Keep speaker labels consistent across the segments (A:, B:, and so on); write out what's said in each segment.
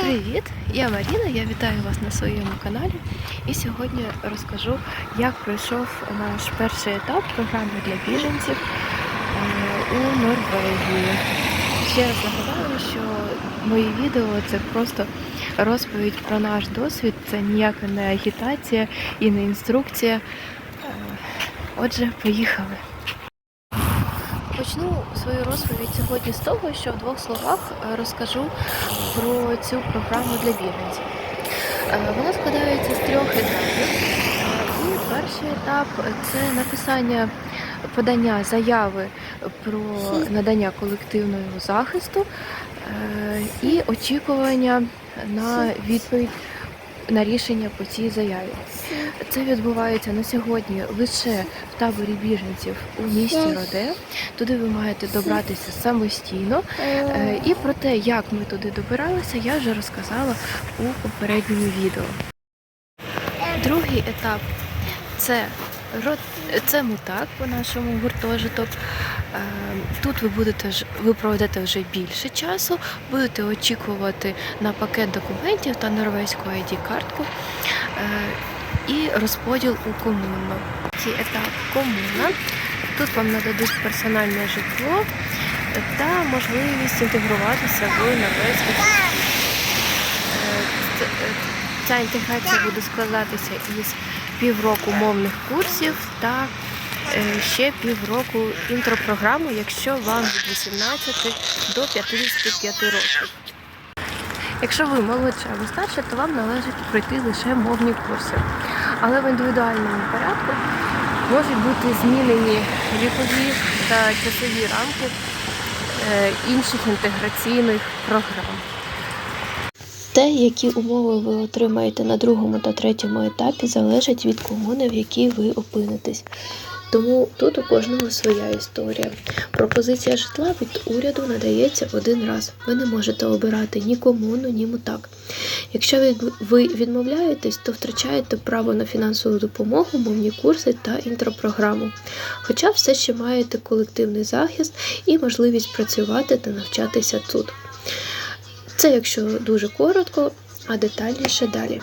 A: Привіт! Я Маріна, я вітаю вас на своєму каналі. І сьогодні розкажу, як пройшов наш перший етап програми для біженців е, у Норвегії. Ще раз нагадаю, що мої відео це просто розповідь про наш досвід, це ніяка не агітація і не інструкція. Е, Отже, поїхали. Почну свою розповідь сьогодні з того, що в двох словах е, розкажу про цю програму для біженців. Е, Вона складається з трьох етапів. Е, І перший етап це написання подання заяви про надання колективного захисту і очікування на відповідь на рішення по цій заяві. Це відбувається на сьогодні лише в таборі біженців у місті Роде. Туди ви маєте добратися самостійно. Е, І про те, як ми туди добиралися, я вже розказала у попередньому відео. Другий етап це це мутак по нашому гуртожиток. Е, Тут ви будете ви проведете вже більше часу, будете очікувати на пакет документів та норвезьку ID-картку е, і розподіл у комуну. Цей етап комуна. Тут вам нададуть персональне житло та можливість інтегруватися в це- е, Ця інтеграція буде складатися із півроку мовних курсів та е, ще півроку інтропрограми, якщо вам від 18 до 55 років. Якщо ви молодша або старша, то вам належить пройти лише мовні курси. Але в індивідуальному порядку можуть бути змінені вікові та часові рамки е, інших інтеграційних програм. Те, які умови ви отримаєте на другому та третьому етапі, залежить від комуни, в якій ви опинитесь. Тому тут у кожного своя історія. Пропозиція житла від уряду надається один раз. Ви не можете обирати ні комуну, ні мутак. Якщо ви- відмовляєтесь, то втрачаєте право на фінансову допомогу, мовні курси та інтропрограму. Хоча все ще маєте колективний захист і можливість працювати та навчатися тут. Це якщо дуже коротко, а детальніше далі.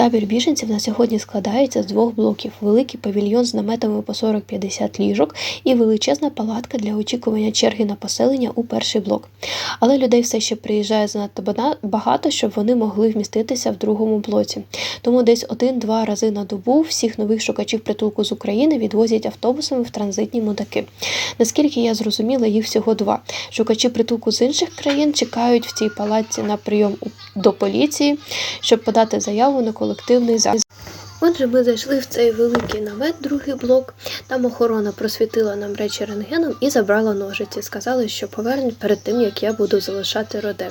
A: Табір біженців на сьогодні складається з двох блоків: великий павільйон з наметами по 40-50 ліжок і величезна палатка для очікування черги на поселення у перший блок. Але людей все ще приїжджає занадто багато, щоб вони могли вміститися в другому блоці. Тому десь один-два рази на добу всіх нових шукачів притулку з України відвозять автобусами в транзитні мудаки. Наскільки я зрозуміла, їх всього два. Шукачі притулку з інших країн чекають в цій палатці на прийом до поліції, щоб подати заяву на колективний захист. Отже, ми зайшли в цей великий намет, другий блок. Там охорона просвітила нам речі рентгеном і забрала ножиці. Сказали, що повернуть перед тим, як я буду залишати роде.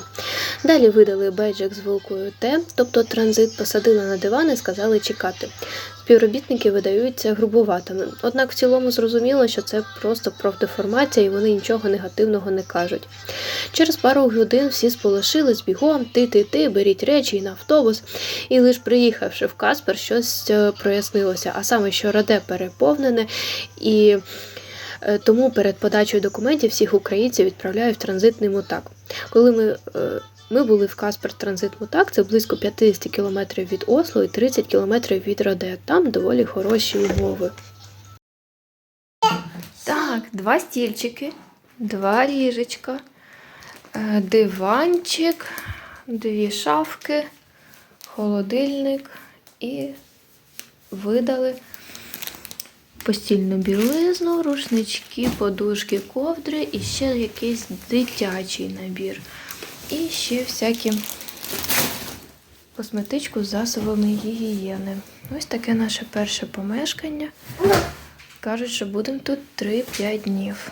A: Далі видали бейджик з вилкою Т, тобто транзит, посадили на диван і сказали чекати. Співробітники видаються грубуватими. Однак в цілому зрозуміло, що це просто профдеформація і вони нічого негативного не кажуть. Через пару годин всі сполошились бігом, ти, ти, ти, беріть речі і на автобус. І лише приїхавши в Каспер, щось е, прояснилося, а саме, що раде переповнене і. е, Тому перед подачею документів всіх українців відправляють в транзитний мутак. Коли ми, е, ми були в Каспер транзит мутак, це близько 50 кілометрів від Осло і 30 кілометрів від Роде. Там доволі хороші умови. Так, два стільчики, два ліжечка, е, диванчик, дві шафки, холодильник і видали постільну білизну, рушнички, подушки, ковдри і ще якийсь дитячий набір. І ще всякі косметичку з засобами гігієни. Ось таке наше перше помешкання. Кажуть, що будемо тут 3-5 днів.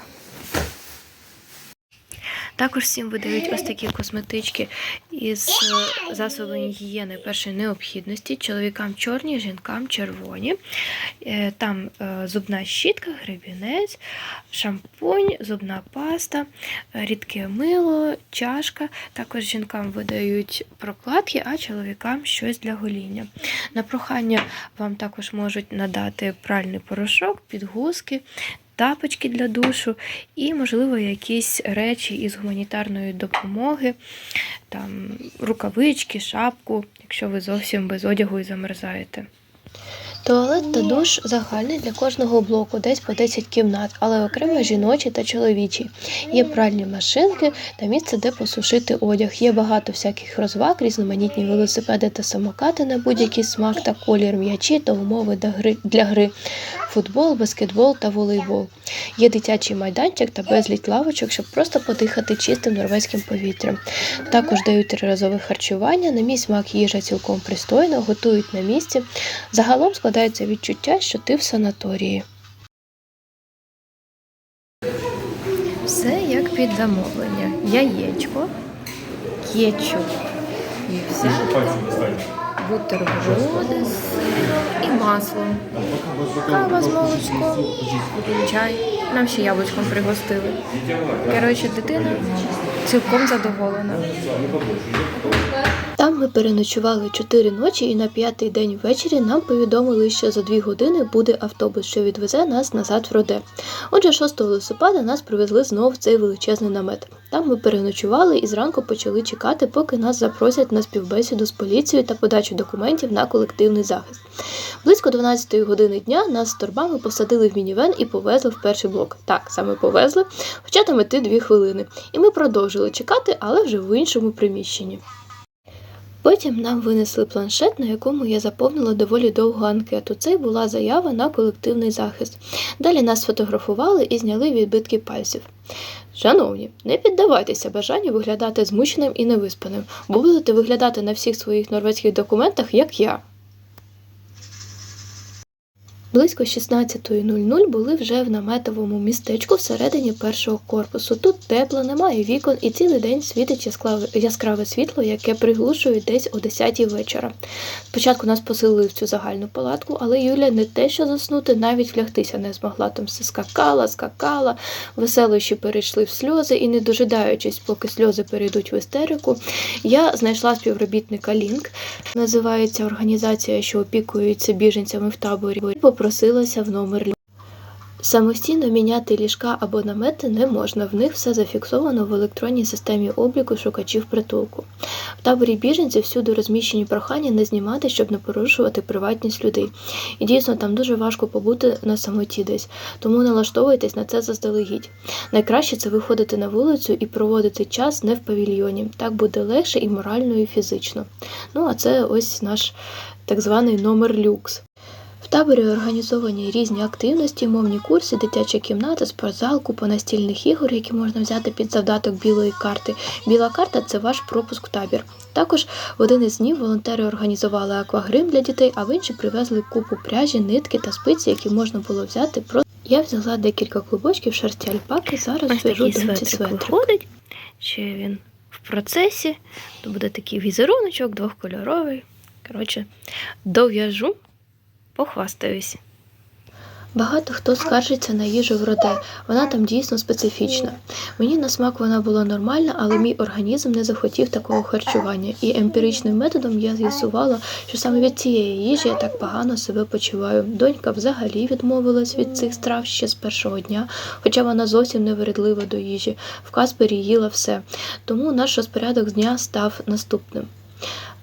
A: Також всім видають ось такі косметички із е, засобами гігієни першої необхідності. Чоловікам чорні, жінкам червоні. Е, Там е, зубна щітка, гребінець, шампунь, зубна паста, рідке мило, чашка. Також жінкам видають прокладки, а чоловікам щось для гоління. На прохання вам також можуть надати пральний порошок, підгузки тапочки для душу і, можливо, якісь речі із гуманітарної допомоги, там рукавички, шапку, якщо ви зовсім без одягу і замерзаєте. Туалет та душ загальний для кожного блоку, десь по 10 кімнат, але окремо жіночі та чоловічі. Є пральні машинки та місце, де посушити одяг. Є багато всяких розваг, різноманітні велосипеди та самокати на будь-який смак та колір, м'ячі та умови для гри, футбол, баскетбол та волейбол. Є дитячий майданчик та безліч лавочок, щоб просто подихати чистим норвезьким повітрям. Також дають триразове харчування. На мій смак їжа цілком пристойно, готують на місці. Загалом складається відчуття, що ти в санаторії. Все як під замовлення. Яєчко, кетчуп, взяти, бутерброди з сиром і маслом, кава з молочком, чай. Нам ще яблучком пригостили. Коротше, дитина цілком задоволена. Там ми переночували чотири ночі, і на п'ятий день ввечері нам повідомили, що за дві години буде автобус, що відвезе нас назад в Роде. Отже, 6 листопада нас привезли знову в цей величезний намет. Там ми переночували і зранку почали чекати, поки нас запросять на співбесіду з поліцією та подачу документів на колективний захист. Близько 12-ї години дня нас з торбами посадили в мінівен і повезли в перший блок. Так, саме повезли, хоча там іти дві хвилини. І ми продовжили чекати, але вже в іншому приміщенні. Потім нам винесли планшет, на якому я заповнила доволі довгу анкету. Це була заява на колективний захист. Далі нас сфотографували і зняли відбитки пальців. Шановні, не піддавайтеся бажанню виглядати змученим і невиспаним, бо будете виглядати на всіх своїх норвезьких документах, як я. Близько 16.00 були вже в наметовому містечку всередині першого корпусу. Тут тепло, немає вікон і цілий день світить яскраве, світло, яке приглушує десь о 10 вечора. Спочатку нас поселили в цю загальну палатку, але Юля не те, що заснути, навіть влягтися не змогла. Там все скакала, скакала, веселощі перейшли в сльози, і, не дожидаючись, поки сльози перейдуть в істерику, я знайшла співробітника Лінк, називається організація, що опікується біженцями в таборі. Попросилася в номер. Самостійно міняти ліжка або намети не можна, в них все зафіксовано в електронній системі обліку шукачів притулку. В таборі біженців всюди розміщені прохання не знімати, щоб не порушувати приватність людей. І дійсно там дуже важко побути на самоті десь, тому налаштовуйтесь на це заздалегідь. Найкраще це виходити на вулицю і проводити час не в павільйоні. Так буде легше і морально, і фізично. Ну а це ось наш так званий номер люкс. В таборі організовані різні активності, мовні курси, дитяча кімната, спортзал, купа настільних ігор, які можна взяти під завдаток білої карти. Біла карта це ваш пропуск в табір. Також в один із днів волонтери організували аквагрим для дітей, а в інші привезли купу пряжі, нитки та спиці, які можна було взяти. Просто я взяла декілька клубочків шерсті альпаки. Зараз
B: Ось
A: в'яжу
B: светрик виходить. Ще він в процесі. То буде такий візеруночок двохкольоровий. Коротше, дов'яжу, похвастаюсь.
A: Багато хто скаржиться на їжу в роде, вона там дійсно специфічна. Мені на смак вона була нормальна, але мій організм не захотів такого харчування. І емпіричним методом я з'ясувала, що саме від цієї їжі я так погано себе почуваю. Донька взагалі відмовилась від цих страв ще з першого дня, хоча вона зовсім не вередлива до їжі. В Каспері їла все. Тому наш розпорядок дня став наступним.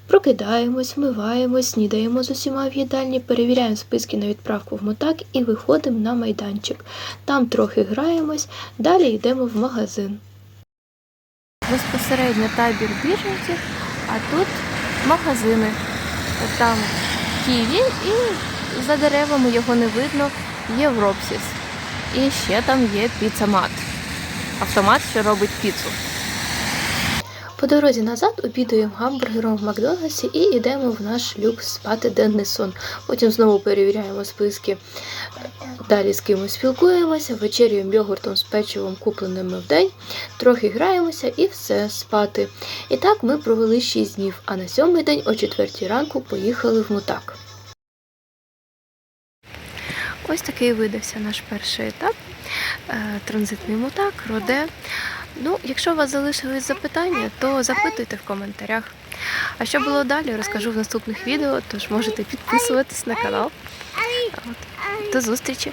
A: Прокидаємось, вмиваємось, снідаємо з усіма в їдальні, перевіряємо списки на відправку в мотак і виходимо на майданчик. Там трохи граємось, далі йдемо в магазин. Безпосередньо табір біженців, а тут магазини. Там Ківі і за деревами його не видно, є Вропсіс. І ще там є піцамат. Автомат, що робить піцу. По дорозі назад обідаємо гамбургером в Макдональдсі і йдемо в наш люкс спати денний сон. Потім знову перевіряємо списки. Далі з кимось спілкуємося, вечерюємо йогуртом з печивом, купленими в день, трохи граємося і все спати. І так ми провели 6 днів, а на сьомий день о 4 ранку поїхали в Мутак. Ось такий видався наш перший етап. Е, Транзитний мутак, роде. Ну, якщо у вас залишились запитання, то запитуйте в коментарях. А що було далі, розкажу в наступних відео, тож можете підписуватись на канал. До зустрічі!